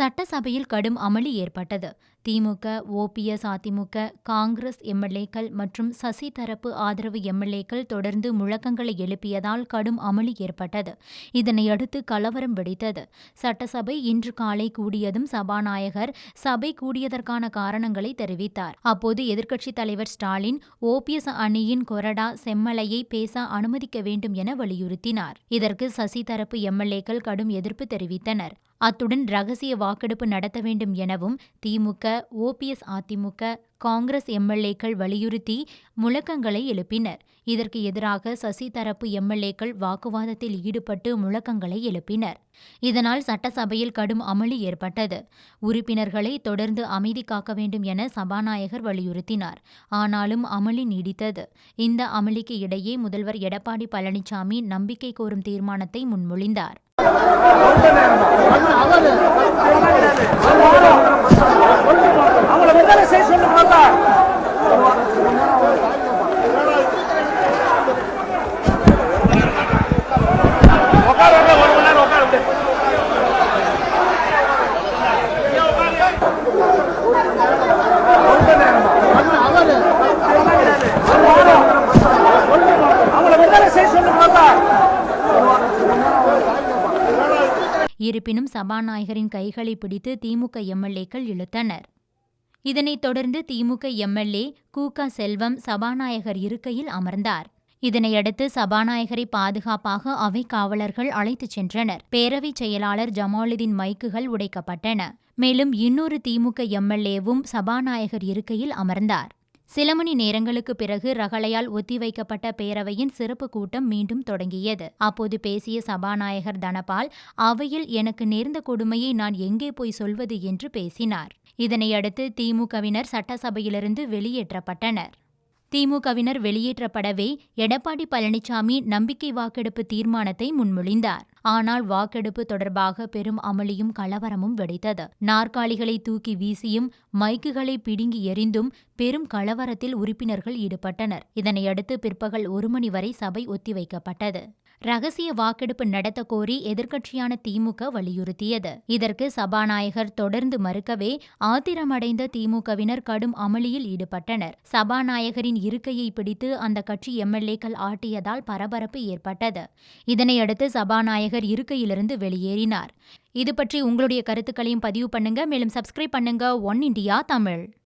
சட்டசபையில் கடும் அமளி ஏற்பட்டது. திமுக ஓபிஎஸ் அதிமுக காங்கிரஸ் எம்எல்ஏக்கள் மற்றும் சசி தரப்பு ஆதரவு எம்எல்ஏக்கள் தொடர்ந்து முழக்கங்களை எழுப்பியதால் கடும் அமளி ஏற்பட்டது. இதனையடுத்து கலவரம் வெடித்தது. சட்டசபை இன்று காலை கூடியதும் சபாநாயகர் சபை கூடியதற்கான காரணங்களை தெரிவித்தார். அப்போது எதிர்க்கட்சித் தலைவர் ஸ்டாலின் ஓபிஎஸ் அணியின் கொறடா செம்மலையை பேச அனுமதிக்க வேண்டும் என வலியுறுத்தினார். இதற்கு சசி தரப்பு எம்எல்ஏக்கள் கடும் எதிர்ப்பு தெரிவித்தனர். அத்துடன் ரகசிய வாக்கெடுப்பு நடத்த வேண்டும் எனவும் திமுக ஓபிஎஸ் அதிமுக காங்கிரஸ் எம்எல்ஏக்கள் வலியுறுத்தி முழக்கங்களை எழுப்பினர். இதற்கு எதிராக சசி தரப்பு எம்எல்ஏக்கள் வாக்குவாதத்தில் ஈடுபட்டு முழக்கங்களை எழுப்பினர். இதனால் சட்டசபையில் கடும் அமளி ஏற்பட்டது. உறுப்பினர்களை தொடர்ந்து அமைதி காக்க வேண்டும் என சபாநாயகர் வலியுறுத்தினார். ஆனாலும் அமளி நீடித்தது. இந்த அமளிக்கு இடையே முதல்வர் எடப்பாடி பழனிசாமி நம்பிக்கை கோரும் தீர்மானத்தை முன்மொழிந்தார். இருப்பினும் சபாநாயகரின் கைகளை பிடித்து திமுக எம்எல்ஏக்கள் இழுத்தனர். இதனைத் தொடர்ந்து திமுக எம்எல்ஏ கூக செல்வம் சபாநாயகர் இருக்கையில் அமர்ந்தார். இதனையடுத்து சபாநாயகரை பாதுகாப்பாக அவை காவலர்கள் அழைத்துச் சென்றனர். பேரவைச் செயலாளர் ஜமாலுதீன் மைக்குகள் உடைக்கப்பட்டன. மேலும் இன்னொரு திமுக எம்எல்ஏவும் சபாநாயகர் இருக்கையில் அமர்ந்தார். சில மணி நேரங்களுக்கு பிறகு ரகளையால் ஒத்திவைக்கப்பட்ட பேரவையின் சிறப்பு கூட்டம் மீண்டும் தொடங்கியது. அப்போது பேசிய சபாநாயகர் தனபால் அவையில் எனக்கு நேர்ந்த கொடுமையை நான் எங்கே போய் சொல்வது? என்று பேசினார். இதனையடுத்து திமுகவினர் சட்டசபையிலிருந்து வெளியேற்றப்பட்டனர். திமுகவினர் வெளியேற்றப்படவே எடப்பாடி பழனிசாமி நம்பிக்கை வாக்கெடுப்பு தீர்மானத்தை முன்மொழிந்தார். ஆனால் வாக்கெடுப்பு தொடர்பாக பெரும் அமளியும் கலவரமும் வெடித்தது. நாற்காலிகளை தூக்கி வீசியும் மைக்குகளை பிடுங்கி எறிந்தும் பெரும் கலவரத்தில் உறுப்பினர்கள் ஈடுபட்டனர். இதனையடுத்து பிற்பகல் ஒரு மணி வரை சபை ஒத்திவைக்கப்பட்டது. ரகசிய வாக்கெடுப்பு நடத்த கோரி எதிர்க்கட்சியான திமுக வலியுறுத்தியது. இதற்கு சபாநாயகர் தொடர்ந்து மறுக்கவே ஆத்திரமடைந்த திமுகவினர் கடும் அமளியில் ஈடுபட்டனர். சபாநாயகரின் இருக்கையை பிடித்து அந்த கட்சி எம்எல்ஏக்கள் ஆட்டியதால் பரபரப்பு ஏற்பட்டது. இதனையடுத்து சபாநாயகர் இருக்கையிலிருந்து வெளியேறினார். இது பற்றி உங்களுடைய கருத்துக்களையும் பதிவு பண்ணுங்க. மேலும் சப்ஸ்கிரைப் பண்ணுங்க. One India Tamil.